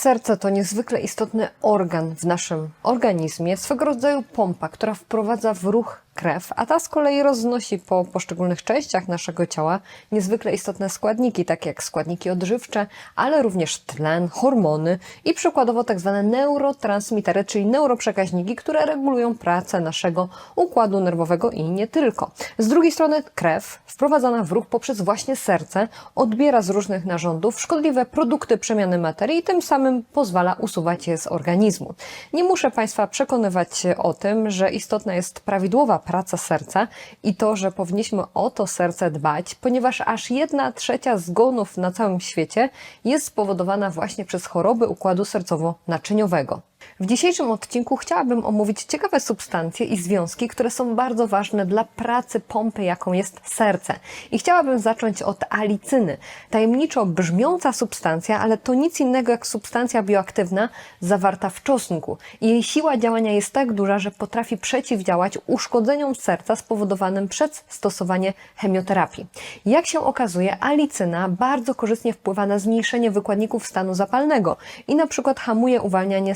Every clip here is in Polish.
Serce to niezwykle istotny organ w naszym organizmie, swego rodzaju pompa, która wprowadza w ruch krew, a ta z kolei roznosi po poszczególnych częściach naszego ciała niezwykle istotne składniki, takie jak składniki odżywcze, ale również tlen, hormony i przykładowo tak zwane neurotransmitery, czyli neuroprzekaźniki, które regulują pracę naszego układu nerwowego i nie tylko. Z drugiej strony krew, wprowadzana w ruch poprzez właśnie serce, odbiera z różnych narządów szkodliwe produkty przemiany materii i tym samym pozwala usuwać je z organizmu. Nie muszę Państwa przekonywać o tym, że istotna jest prawidłowa praca serca i to, że powinniśmy o to serce dbać, ponieważ aż jedna trzecia zgonów na całym świecie jest spowodowana właśnie przez choroby układu sercowo-naczyniowego. W dzisiejszym odcinku chciałabym omówić ciekawe substancje i związki, które są bardzo ważne dla pracy pompy, jaką jest serce. I chciałabym zacząć od alicyny. Tajemniczo brzmiąca substancja, ale to nic innego jak substancja bioaktywna zawarta w czosnku. Jej siła działania jest tak duża, że potrafi przeciwdziałać uszkodzeniom serca spowodowanym przez stosowanie chemioterapii. Jak się okazuje, alicyna bardzo korzystnie wpływa na zmniejszenie wykładników stanu zapalnego i na przykład hamuje uwalnianie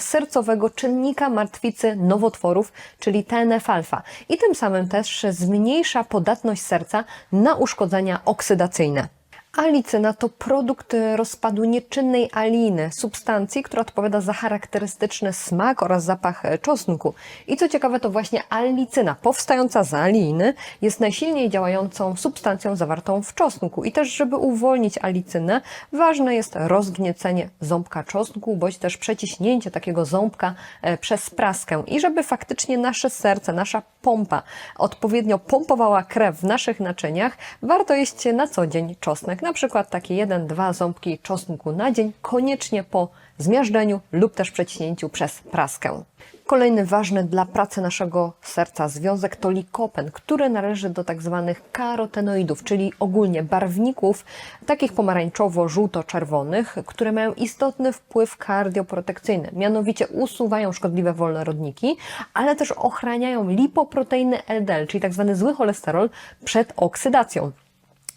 czynnika martwicy nowotworów, czyli TNF-alfa i tym samym też zmniejsza podatność serca na uszkodzenia oksydacyjne. Alicyna to produkt rozpadu nieczynnej aliny, substancji, która odpowiada za charakterystyczny smak oraz zapach czosnku. I co ciekawe, to właśnie alicyna, powstająca z aliny, jest najsilniej działającą substancją zawartą w czosnku. I też, żeby uwolnić alicynę, ważne jest rozgniecenie ząbka czosnku, bądź też przeciśnięcie takiego ząbka e, przez praskę. I żeby faktycznie nasze serce, nasza pompa odpowiednio pompowała krew w naszych naczyniach, warto jeść na co dzień czosnek na przykład takie 1-2 ząbki czosnku na dzień, koniecznie po zmiażdżeniu lub też przeciśnięciu przez praskę. Kolejny ważny dla pracy naszego serca związek to likopen, który należy do tak zwanych karotenoidów, czyli ogólnie barwników takich pomarańczowo-żółto-czerwonych, które mają istotny wpływ kardioprotekcyjny. Mianowicie usuwają szkodliwe wolnorodniki, ale też ochraniają lipoproteiny LDL, czyli tak zwany zły cholesterol przed oksydacją.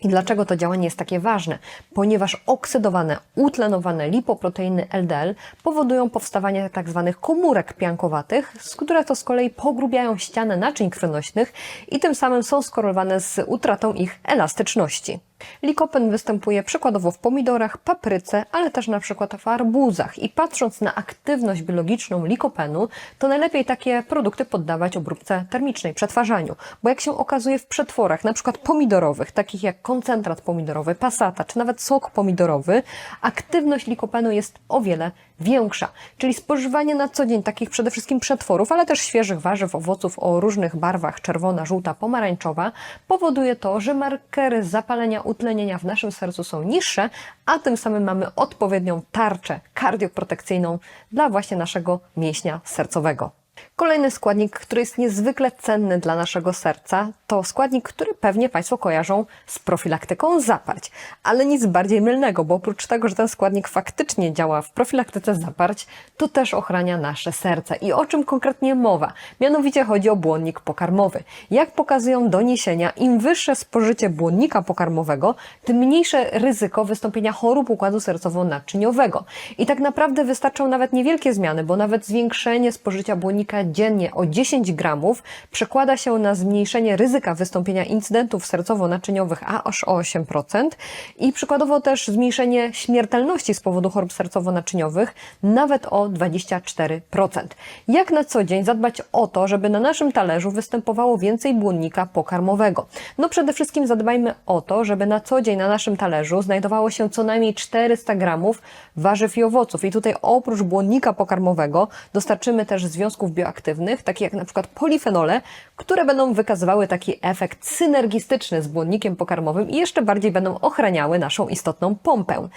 I dlaczego to działanie jest takie ważne? Ponieważ oksydowane, utlenowane lipoproteiny LDL powodują powstawanie tzw. komórek piankowatych, z które to z kolei pogrubiają ścianę naczyń krwionośnych i tym samym są skorelowane z utratą ich elastyczności. Likopen występuje przykładowo w pomidorach, papryce, ale też na przykład w arbuzach. I patrząc na aktywność biologiczną likopenu, to najlepiej takie produkty poddawać obróbce termicznej, przetwarzaniu. Bo jak się okazuje w przetworach, na przykład pomidorowych, takich jak koncentrat pomidorowy, pasata, czy nawet sok pomidorowy, aktywność likopenu jest o wiele większa. Czyli spożywanie na co dzień takich przede wszystkim przetworów, ale też świeżych warzyw, owoców o różnych barwach czerwona, żółta, pomarańczowa powoduje to, że markery zapalenia, utlenienia w naszym sercu są niższe, a tym samym mamy odpowiednią tarczę kardioprotekcyjną dla właśnie naszego mięśnia sercowego. Kolejny składnik, który jest niezwykle cenny dla naszego serca, to składnik, który pewnie Państwo kojarzą z profilaktyką zaparć. Ale nic bardziej mylnego, bo oprócz tego, że ten składnik faktycznie działa w profilaktyce zaparć, to też ochrania nasze serce. I o czym konkretnie mowa? Mianowicie chodzi o błonnik pokarmowy. Jak pokazują doniesienia, im wyższe spożycie błonnika pokarmowego, tym mniejsze ryzyko wystąpienia chorób układu sercowo-naczyniowego. I tak naprawdę wystarczą nawet niewielkie zmiany, bo nawet zwiększenie spożycia błonnika dziennie o 10 gramów przekłada się na zmniejszenie ryzyka wystąpienia incydentów sercowo-naczyniowych aż o 8% i przykładowo też zmniejszenie śmiertelności z powodu chorób sercowo-naczyniowych nawet o 24%. Jak na co dzień zadbać o to, żeby na naszym talerzu występowało więcej błonnika pokarmowego? No przede wszystkim zadbajmy o to, żeby na co dzień na naszym talerzu znajdowało się co najmniej 400 gramów warzyw i owoców. I tutaj oprócz błonnika pokarmowego dostarczymy też związków bioaktywnych, takich jak na przykład polifenole, które będą wykazywały taki efekt synergistyczny z błonnikiem pokarmowym i jeszcze bardziej będą ochraniały naszą istotną pompę.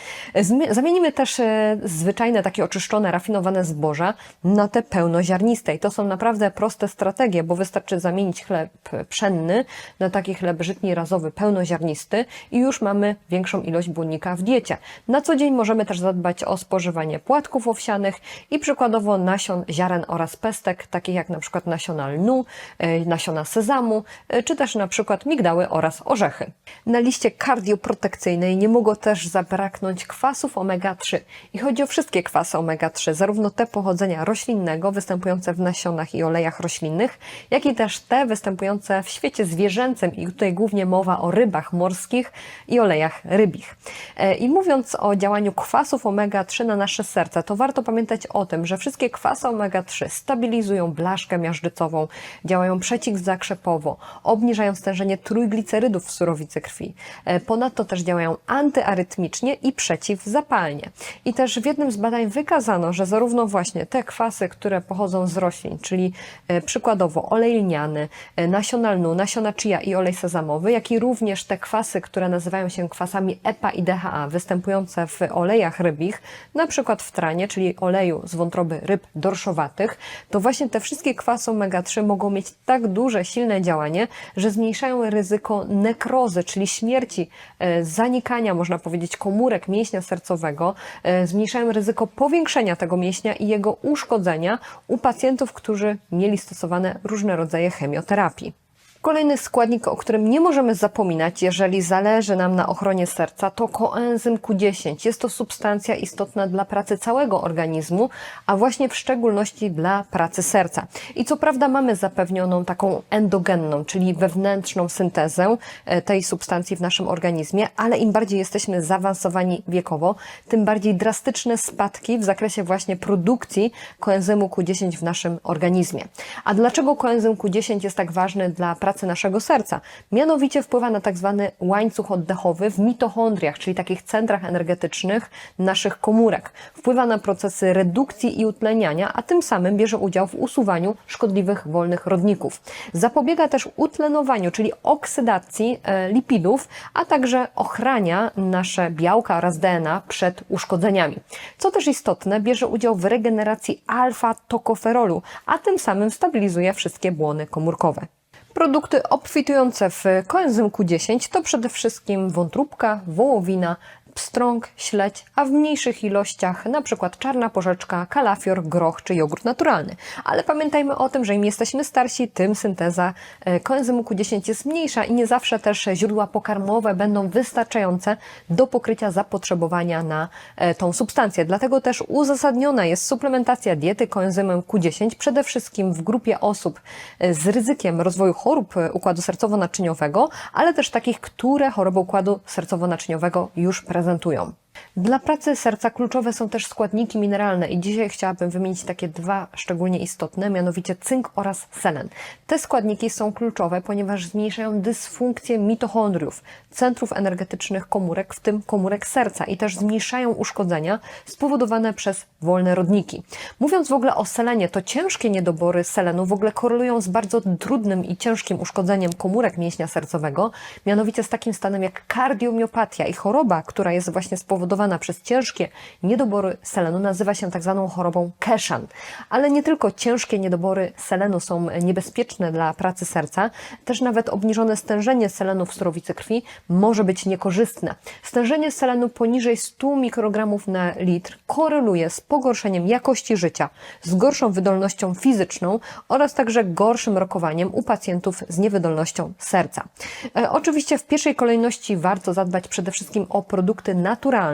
Zamienimy też e, zwyczajne takie oczyszczone, rafinowane zboża na te pełnoziarniste. I to są naprawdę proste strategie, bo wystarczy zamienić chleb pszenny na taki chleb żytni razowy, pełnoziarnisty i już mamy większą ilość błonnika w diecie. Na co dzień możemy też zadbać o spożywanie płatków owsianych i przykładowo nasion, ziaren oraz pestek, takich jak na przykład nasiona lnu, e, nasiona sezamu, e, czy też na przykład migdały oraz orzechy. Na liście kardioprotekcyjnej nie mogło też zabraknąć kwasów omega-3. I chodzi o wszystkie kwasy omega-3, zarówno te pochodzenia roślinnego, występujące w nasionach i olejach roślinnych, jak i też te występujące w świecie zwierzęcym. I tutaj głównie mowa o rybach morskich i olejach rybich. E, I mówiąc o działaniu kwasów omega-3 na nasze serce, to warto pamiętać o tym, że wszystkie kwasy omega-3 stabilizują blaszkę miażdżycową, działają przeciwzakrzepowo, obniżają stężenie trójglicerydów w surowicy krwi. E, Ponadto też działają antyarytmicznie i przeciwzapalnie. I też w jednym z badań wykazano, że zarówno właśnie te kwasy, które pochodzą z roślin, czyli e, przykładowo olej lniany, e, nasiona lnu, nasiona chia i olej sezamowy, jak i również te kwasy, które nazywają się kwasami EPA i DHA, występujące w olejach rybich, na przykład w tranie, czyli oleju z wątroby ryb dorszowatych, to właśnie te wszystkie kwasy omega-3 mogą mieć tak duże, silne działanie, że zmniejszają ryzyko nekrozy, czyli śmierci, e, zanikania, można powiedzieć, komórek mięśnia sercowego, e, zmniejszają ryzyko powiększenia tego mięśnia i jego uszkodzenia u pacjentów, którzy mieli stosowane różne rodzaje chemioterapii. Kolejny składnik, o którym nie możemy zapominać, jeżeli zależy nam na ochronie serca, to koenzym Q10. Jest to substancja istotna dla pracy całego organizmu, a właśnie w szczególności dla pracy serca. I co prawda mamy zapewnioną taką endogenną, czyli wewnętrzną syntezę e, tej substancji w naszym organizmie, ale im bardziej jesteśmy zaawansowani wiekowo, tym bardziej drastyczne spadki w zakresie właśnie produkcji koenzymu Q10 w naszym organizmie. A dlaczego koenzym Q10 jest tak ważny dla pracy naszego serca? Mianowicie wpływa na tak zwany łańcuch oddechowy w mitochondriach, czyli takich centrach energetycznych naszych komórek. Wpływa na procesy redukcji i utleniania, a tym samym bierze udział w usuwaniu szkodliwych wolnych rodników. Zapobiega też utlenowaniu, czyli oksydacji e, lipidów, a także ochrania nasze białka oraz DNA przed uszkodzeniami. Co też istotne, bierze udział w regeneracji alfa-tokoferolu, a tym samym stabilizuje wszystkie błony komórkowe. Produkty obfitujące w koenzym Q10 to przede wszystkim wątróbka, wołowina, pstrąg, śledź, a w mniejszych ilościach przykład czarna porzeczka, kalafior, groch czy jogurt naturalny. Ale pamiętajmy o tym, że im jesteśmy starsi, tym synteza e, koenzymu Q10 jest mniejsza i nie zawsze też źródła pokarmowe będą wystarczające do pokrycia zapotrzebowania na e, tą substancję. Dlatego też uzasadniona jest suplementacja diety koenzymem Q10 przede wszystkim w grupie osób e, z ryzykiem rozwoju chorób układu sercowo-naczyniowego, ale też takich, które chorobę układu sercowo-naczyniowego już prezentują prezentują. Dla pracy serca kluczowe są też składniki mineralne i dzisiaj chciałabym wymienić takie dwa szczególnie istotne, mianowicie cynk oraz selen. Te składniki są kluczowe, ponieważ zmniejszają dysfunkcję mitochondriów, centrów energetycznych komórek, w tym komórek serca i też zmniejszają uszkodzenia spowodowane przez wolne rodniki. Mówiąc w ogóle o selenie, to ciężkie niedobory selenu w ogóle korelują z bardzo trudnym i ciężkim uszkodzeniem komórek mięśnia sercowego, mianowicie z takim stanem jak kardiomiopatia i choroba, która jest właśnie spowodowana przez ciężkie niedobory selenu, nazywa się tak zwaną chorobą Keshan. Ale nie tylko ciężkie niedobory selenu są niebezpieczne dla pracy serca, też nawet obniżone stężenie selenu w surowicy krwi może być niekorzystne. Stężenie selenu poniżej 100 mikrogramów na litr koreluje z pogorszeniem jakości życia, z gorszą wydolnością fizyczną oraz także gorszym rokowaniem u pacjentów z niewydolnością serca. E, oczywiście w pierwszej kolejności warto zadbać przede wszystkim o produkty naturalne,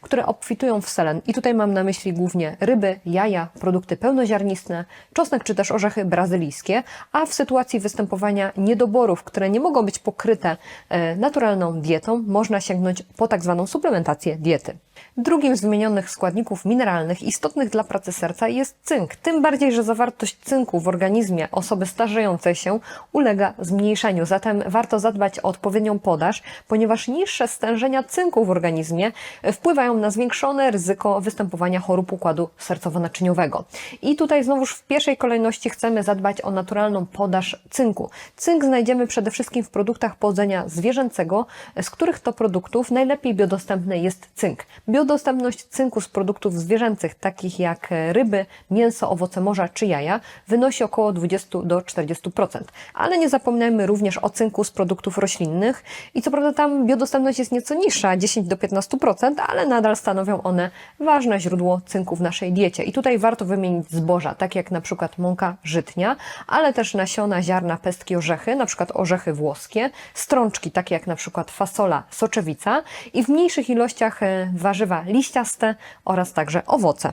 które obfitują w selen. I tutaj mam na myśli głównie ryby, jaja, produkty pełnoziarniste, czosnek czy też orzechy brazylijskie, a w sytuacji występowania niedoborów, które nie mogą być pokryte e, naturalną dietą, można sięgnąć po tak zwaną suplementację diety. Drugim z wymienionych składników mineralnych istotnych dla pracy serca jest cynk. Tym bardziej, że zawartość cynku w organizmie osoby starzejącej się ulega zmniejszeniu. Zatem warto zadbać o odpowiednią podaż, ponieważ niższe stężenia cynku w organizmie wpływają na zwiększone ryzyko występowania chorób układu sercowo-naczyniowego. I tutaj znowuż w pierwszej kolejności chcemy zadbać o naturalną podaż cynku. Cynk znajdziemy przede wszystkim w produktach pochodzenia zwierzęcego, z których to produktów najlepiej biodostępny jest cynk. Biodostępność cynku z produktów zwierzęcych, takich jak ryby, mięso, owoce morza czy jaja, wynosi około 20 do 40%. Ale nie zapominajmy również o cynku z produktów roślinnych i co prawda tam biodostępność jest nieco niższa, 10 do 15%, ale nadal stanowią one ważne źródło cynku w naszej diecie. I tutaj warto wymienić zboża, takie jak na przykład mąka żytnia, ale też nasiona, ziarna, pestki, orzechy, na przykład orzechy włoskie, strączki, takie jak na przykład fasola, soczewica i w mniejszych ilościach e, warzywa liściaste oraz także owoce.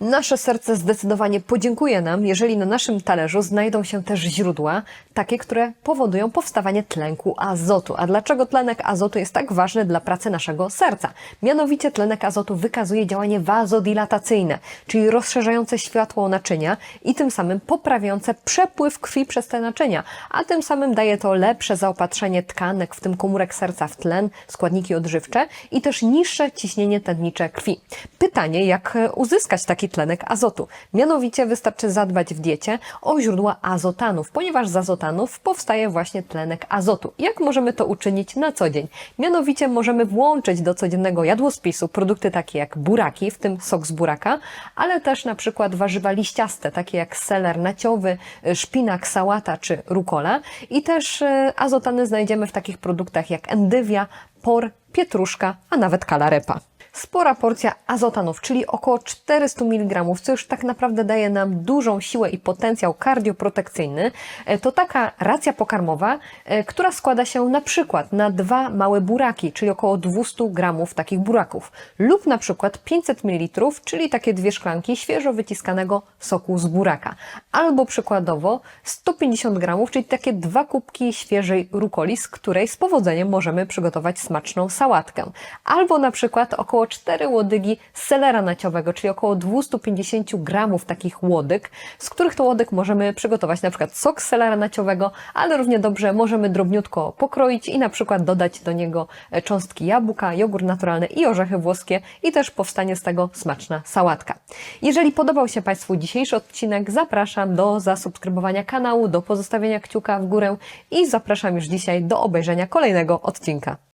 Nasze serce zdecydowanie podziękuje nam, jeżeli na naszym talerzu znajdą się też źródła, takie, które powodują powstawanie tlenku azotu. A dlaczego tlenek azotu jest tak ważny dla pracy naszego serca? Mianowicie tlenek azotu wykazuje działanie wazodilatacyjne, czyli rozszerzające światło naczynia i tym samym poprawiające przepływ krwi przez te naczynia, a tym samym daje to lepsze zaopatrzenie tkanek, w tym komórek serca w tlen, składniki odżywcze i też niższe ciśnienie tętnicze krwi. Pytanie, jak uzyskać taki tlenek azotu? Mianowicie wystarczy zadbać w diecie o źródła azotanów, ponieważ z azotanów powstaje właśnie tlenek azotu. Jak możemy to uczynić na co dzień? Mianowicie możemy włączyć do codziennego jadłospisu produkty takie jak buraki, w tym sok z buraka, ale też na przykład warzywa liściaste, takie jak seler naciowy, y, szpinak, sałata czy rukola. I też y, azotany znajdziemy w takich produktach jak endywia, por, pietruszka, a nawet kalarepa. Spora porcja azotanów, czyli około 400 mg, co już tak naprawdę daje nam dużą siłę i potencjał kardioprotekcyjny, e, to taka racja pokarmowa, e, która składa się na przykład na dwa małe buraki, czyli około 200 gramów takich buraków, lub na przykład 500 ml, czyli takie dwie szklanki świeżo wyciskanego soku z buraka, albo przykładowo 150 gramów, czyli takie dwa kubki świeżej rukoli, z której z powodzeniem możemy przygotować smaczną sałatkę, albo na przykład około 4 łodygi selera naciowego, czyli około 250 gramów takich łodyg, z których to łodyg możemy przygotować na przykład sok selera naciowego, ale równie dobrze możemy drobniutko pokroić i na przykład dodać do niego e, cząstki jabłka, jogurt naturalny i orzechy włoskie i też powstanie z tego smaczna sałatka. Jeżeli podobał się Państwu dzisiejszy odcinek, zapraszam do zasubskrybowania kanału, do pozostawienia kciuka w górę i zapraszam już dzisiaj do obejrzenia kolejnego odcinka.